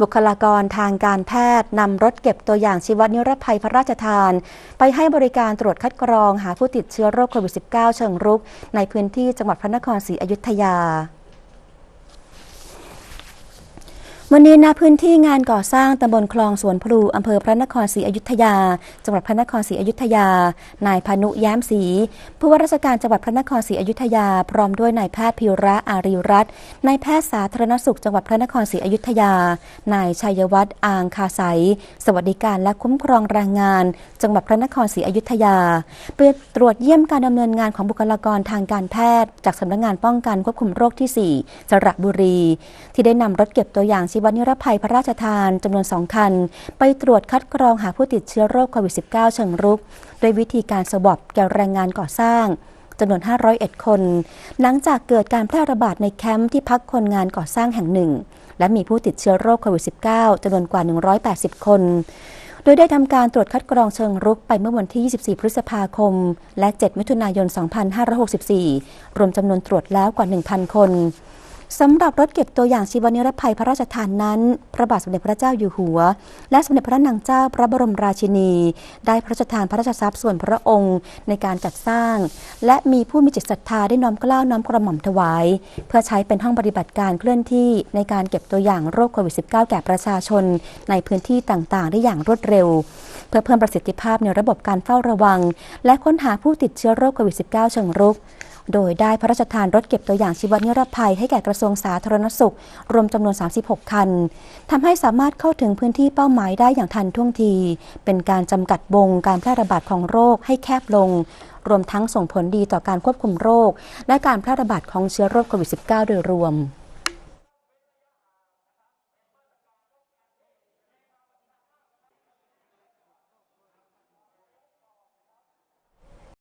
บุคลากรทางการแพทย์นำรถเก็บตัวอย่างชีวนิรภัยพระราชทาน ไปให้บริการตรวจคัดกรองหาผู้ติดเชื้อโรคโควิด -19 เชิงรุก ในพื้นที่จังหวัดพระนครศรีอยุธยา วันนี้ณพื้นที่งานก่อสร้างตำบลคลองสวนพลูอำเภอพระนครศรีอยุธยา จังหวัดพระนครศรีอยุธยา นายพานุแย้มศรีผู้ว่าราชการจังหวัดพระนครศรีอยุธยา พร้อมด้วยนายแพทย์พิระอารีรัตน์นายแพทย์สาธารณสุขจังหวัดพระนครศรีอยุธยา นายชัยวัฒน์อางคาไสยสวัสดิการและคุ้มครองแรงงาน จังหวัดพระนครศรีอยุธยาเพื่อตรวจเยี่ยมการดำเนินงานของบุคลากรทางการแพทย์ จากสำนักงานป้องกันควบคุมโรคที่ 4 สระบุรี ที่ได้นำรถเก็บตัวอย่างชวนิรภัยพระราชทานจำนวนสองคัน ไปตรวจคัดกรองหาผู้ติดเชื้อโรคโควิด -19 เชิงรุก โดยวิธีการสวอปแก่แรงงานก่อสร้างจำนวน 501 คน หลังจากเกิดการแพร่ระบาดในแคมป์ที่พักคนงานก่อสร้างแห่งหนึ่ง และมีผู้ติดเชื้อโรคโควิด -19 จำนวนกว่า 180 คน โดยได้ทำการตรวจคัดกรองเชิงรุกไปเมื่อวันที่ 24 พฤษภาคม และ 7 มิถุนายน 2564 รวมจำนวนตรวจแล้วกว่า 1,000 คน สำหรับรถเก็บตัวอย่างชีวนิรภัยพระราชทานนั้น พระบาทสมเด็จพระเจ้าอยู่หัว และสมเด็จพระนางเจ้าพระบรมราชินี ได้พระราชทานพระราชทรัพย์ส่วนพระองค์ในการจัดสร้าง และมีผู้มีจิตศรัทธาได้น้อมกล้าวน้อมกระหม่อมถวาย เพื่อใช้เป็นห้องปฏิบัติการเคลื่อนที่ในการเก็บตัวอย่างโรคโควิด -19 แก่ประชาชน ในพื้นที่ต่างๆ ได้อย่างรวดเร็ว เพื่อเพิ่มประสิทธิภาพในระบบการเฝ้าระวัง และค้นหาผู้ติดเชื้อโรคโควิด -19 เชิงรุก โดยได้พระราชทานรถเก็บตัวอย่างชีวนิรภัยให้แก่กระทรวงสาธารณสุข รวมจำนวน 36 คันทำให้สามารถเข้าถึงพื้นที่เป้าหมายได้อย่างทันท่วงที เป็นการจำกัดวงการแพร่ระบาดของโรคให้แคบลง รวมทั้งส่งผลดีต่อการควบคุมโรค และการแพร่ระบาดของเชื้อโรคโควิด -19 โดยรวม